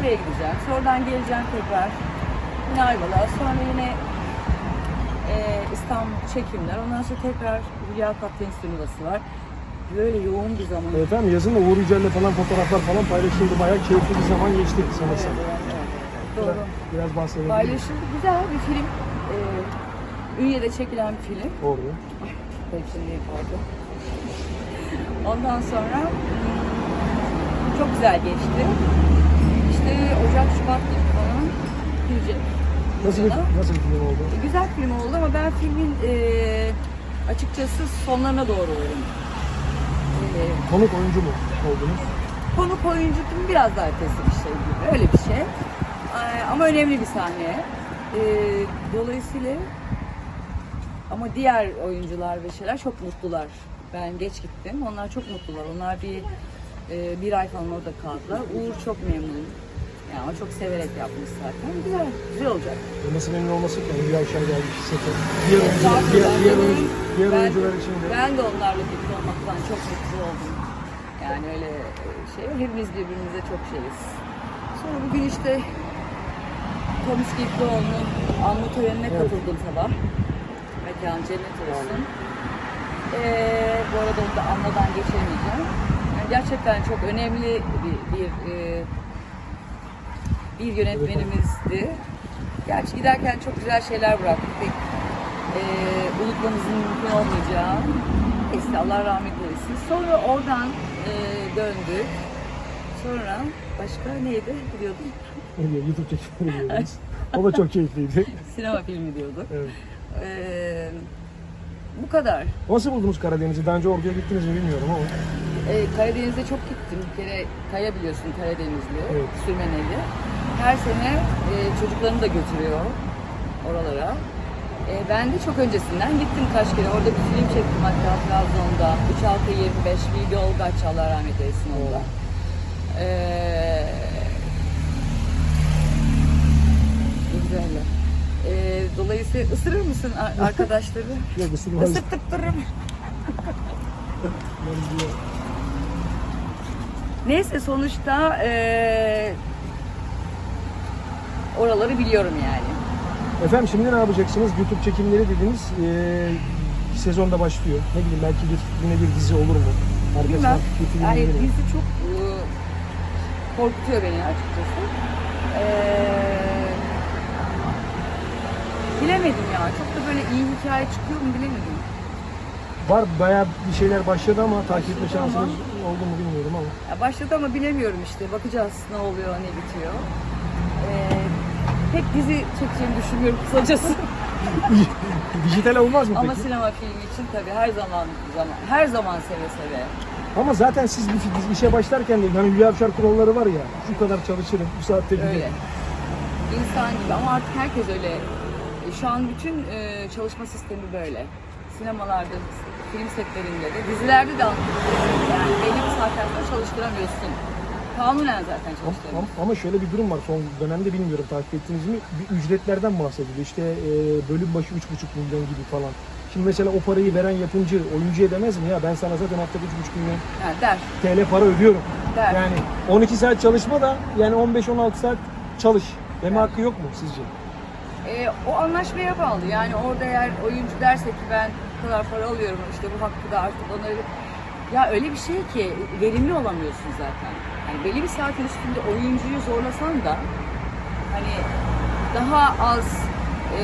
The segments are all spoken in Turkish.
Oraya gideceğim. Sonradan geleceğim tekrar. Yine Ayvalık'a. Sonra yine e, İstanbul çekimler. Ondan sonra tekrar Hülya Kaplan turnuvası var. Böyle yoğun bir zaman. Evet tamam yazın da Uğur Yücel'le falan fotoğraflar falan paylaşıldı. Bayağı keyifli bir zaman geçti sanırsam. Evet, evet, evet. Doğru. biraz bahsedelim. Paylaşıldı. Güzel bir film. E, Ünye'de çekilen bir film. Doğru. Hepsini pardon. Ondan sonra hmm, çok güzel geçti. İşte Ocak, Şubat gibi falan girecek. Nasıl bir, nasıl bir film oldu? Güzel film oldu ama ben filmin e, açıkçası sonlarına doğru oldum. E, Konuk oyuncu mu oldunuz? konuk oyuncu gibi biraz daha ötesi bir şey gibi. Öyle bir şey. E, ama önemli bir sahne. E, dolayısıyla ama diğer oyuncular ve şeyler çok mutlular. Ben geç gittim. Onlar çok mutlular. Onlar bir e, bir ay falan orada kaldılar. Uğur çok memnun. Yani o çok severek yapmış zaten. Güzel, güzel olacak. Nasıl memnun olması ki? Bir aşağı gelmiş sete. Diğer, oyuncular, diğer, diğer, oyuncu, diğer Ben- oyuncular için de. Ben de onlarla birlikte olmaktan çok mutlu oldum. Yani öyle şey, hepimiz birbirimize çok şeyiz. Sonra bugün işte Thomas Gildoğlu'nun anma törenine Evet. katıldım sabah. Mekan cennet olsun. Ee, bu arada onu da anmadan geçemeyeceğim. Yani gerçekten çok önemli bir, bir, e, bir yönetmenimizdi. Gerçi giderken çok güzel şeyler bıraktı. Pek e, unutmamızın mümkün olmayacağı. İşte Allah rahmet eylesin. Sonra oradan e, döndük. Sonra başka neydi biliyordum. Diyor? YouTube çekimleri diyordunuz. O da çok keyifliydi. Sinema filmi diyorduk. Evet. E, bu kadar. Nasıl buldunuz Karadeniz'i? Daha önce orduya gittiniz mi bilmiyorum ama. E, Karadeniz'e çok gittim. Bir kere Kaya biliyorsun Karadenizli, Evet. Sürmeneli. Her sene e, çocuklarını da götürüyor oralara. E, ben de çok öncesinden gittim kaç kere. Orada bir film çektim hatta Trabzon'da. 3625 Bilge Olgaç Allah rahmet eylesin onda. E, güzeller. E, dolayısıyla ısırır mısın ar- arkadaşları? Yok ısırmaz. Isırttırırım. Neyse sonuçta eee, oraları biliyorum yani. Efendim şimdi ne yapacaksınız? YouTube çekimleri dediniz. Ee, sezonda başlıyor. Ne bileyim belki bir yine bir dizi olur mu? Bilmem. Yani mi? dizi çok eee, korkutuyor beni açıkçası. Eee, bilemedim ya. Çok da böyle iyi hikaye çıkıyor mu bilemedim. Var bayağı bir şeyler başladı ama takip etme Başladı ama- şansınız oldu mu bilmiyorum ama. Ya başladı ama bilemiyorum işte. Bakacağız ne oluyor, ne bitiyor. Eee, pek dizi çekeceğimi düşünmüyorum kısacası. Dijital olmaz mı Ama peki? sinema filmi için tabii her zaman zaman her zaman seve seve. Ama zaten siz bir bir işe başlarken de hani Hülya Avşar kuralları var ya şu kadar çalışırım, bu saatte Öyle. giderim. İnsan gibi ama artık herkes öyle. E, Şu an bütün e, çalışma sistemi böyle. Sinemalarda, film setlerinde de, dizilerde de anlatılıyor. Yani belli bir saatten sonra çalıştıramıyorsun. Kanunen zaten Ama, çalıştıramıyorsun. ama şöyle bir durum var son dönemde bilmiyorum takip ettiniz mi? Bir ücretlerden bahsediliyor. İşte e, bölüm başı 3,5 milyon gibi falan. Şimdi mesela o parayı veren yapımcı oyuncuya demez mi ya ben sana zaten haftada 3,5 milyon Yani der, TL para ödüyorum. der. Yani 12 saat çalışma da yani 15-16 saat çalış. Deme Evet. hakkı yok mu sizce? E, o anlaşmaya bağlı. Yani orada eğer oyuncu derse ki ben bu kadar para alıyorum işte bu hakkı da artık ona. Ya öyle bir şey ki verimli olamıyorsun zaten. Yani belli bir saatin üstünde oyuncuyu zorlasan da hani daha az e,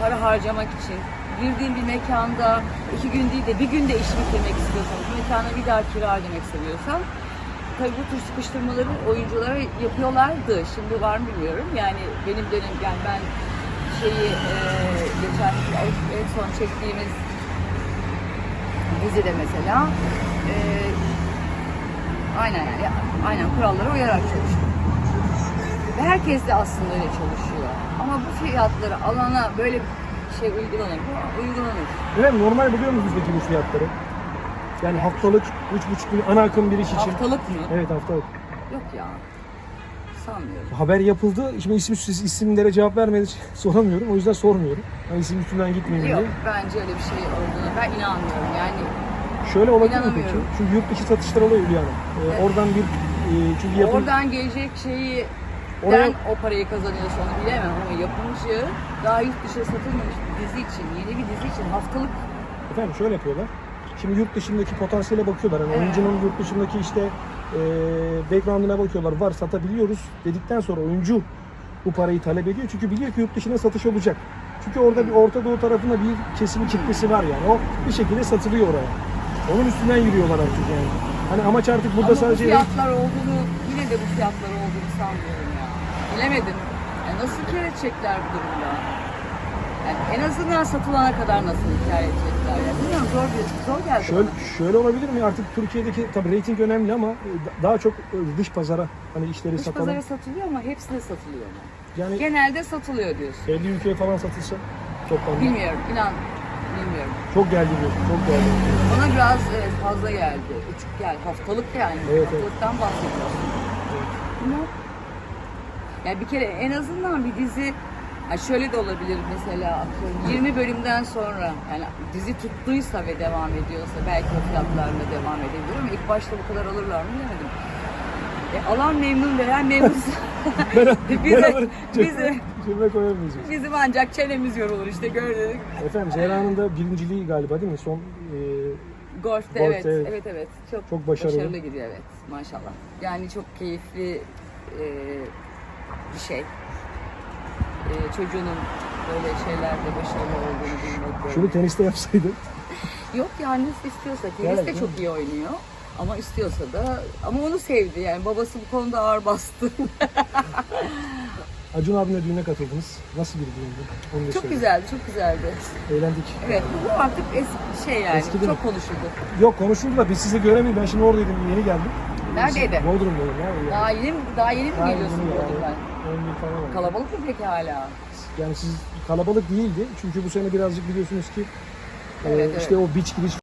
para harcamak için girdiğin bir mekanda iki gün değil de bir günde işi bitirmek istiyorsan, bu mekana bir daha kira ödemek istemiyorsan tabii bu tür sıkıştırmaları oyunculara yapıyorlardı. Şimdi var mı bilmiyorum. Yani benim dönem yani ben şeyi e, geçen en, en son çektiğimiz dizide mesela e, aynen yani aynen kurallara uyarak çalıştım. Ve herkes de aslında öyle çalışıyor. Ama bu fiyatları alana böyle bir şey uygulanır mı? Uygulanır. Evet normal buluyor musunuz peki bu fiyatları? Yani haftalık 3,5 milyon ana akım bir iş için. Haftalık mı? Evet haftalık. Yok ya. Sanmıyorum. Haber yapıldı. Şimdi isim isimlere cevap vermedi soramıyorum. O yüzden sormuyorum. Hani isim üstünden gitmeyeyim Yok diye. bence öyle bir şey olduğuna ben inanmıyorum. Yani Şöyle olabilir mi peki? İnanamıyorum. Çünkü yurt dışı satışlar oluyor Hülya Hanım. Ee, Evet. Oradan bir e, çünkü yapım Oradan gelecek şeyi Oraya- o parayı kazanıyorsa onu bilemem ama yapımcı daha yurt dışına satılmamış bir dizi için, yeni bir dizi için haftalık efendim şöyle yapıyorlar. Şimdi yurt dışındaki potansiyele bakıyorlar. Yani Evet. oyuncunun yurt dışındaki işte e, background'una bakıyorlar. Var satabiliyoruz dedikten sonra oyuncu bu parayı talep ediyor. Çünkü biliyor ki yurt dışına satış olacak. Çünkü orada bir Orta Doğu tarafında bir kesimi kitlesi var yani. O bir şekilde satılıyor oraya. Onun üstünden yürüyorlar artık yani. Hani amaç artık burada ama sadece bu fiyatlar olduğunu, yine de bu fiyatlar olduğunu sanmıyorum ya. Bilemedim. Yani nasıl kar edecekler bu durumda? Yani en azından satılana kadar nasıl kar edecekler? Yani bilmiyorum zor, bir- zor geldi Şöyle, bana. şöyle olabilir mi? Artık Türkiye'deki tabii reyting önemli ama e, daha çok e, dış pazara hani işleri Dış satalım. pazara satılıyor ama hepsi de satılıyor mu? Yani Genelde satılıyor diyorsun. 50 ülkeye falan satılsa toplamda. Bilmiyorum, inan. Çok geldi bu. Çok geldi. Bana biraz evet, fazla geldi. Uçuk geldi. Haftalık yani. Evet, evet. Haftalıktan bahsediyorsun. Ama yani bir kere en azından bir dizi ha şöyle de olabilir mesela atıyorum 20 bölümden sonra yani dizi tuttuysa ve devam ediyorsa belki o fiyatlarla devam edebilir ama ilk başta bu kadar alırlar mı bilemedim. E, alan memnun veren memnun. bize, Beraber bize, cebime koyamayacağız. bizim ancak çenemiz yorulur işte gördük. Efendim Zehra'nın da birinciliği galiba değil mi? Son e, Golf'te evet, evet. evet evet çok, Çok başarılı. gidiyor evet maşallah. Yani çok keyifli e, bir şey. E, çocuğunun böyle şeylerde başarılı olduğunu bilmek. böyle. şunu teniste yapsaydı. Yok yani istiyorsa. Tenis Evet, çok iyi oynuyor. Ama istiyorsa da ama onu sevdi yani babası bu konuda ağır bastı. Acun abimle düğüne katıldınız. Nasıl bir düğündü? Onu da çok söyle. güzeldi, çok güzeldi. Eğlendik. Evet bu artık eski şey yani Eski değil mi? çok konuşuldu. Yok konuşuldu da biz sizi göremedik. Ben şimdi oradaydım. Yeni geldim. Neredeydi? Bodrum'dayım ya. Daha yeni mi, daha yeni mi Daha geliyorsun yeni yani. Bodrum'dan? 10 gün falan oldu. Kalabalık mı peki hala? Yani siz kalabalık değildi. Çünkü bu sene birazcık biliyorsunuz ki e, Evet, evet. işte o beach giriş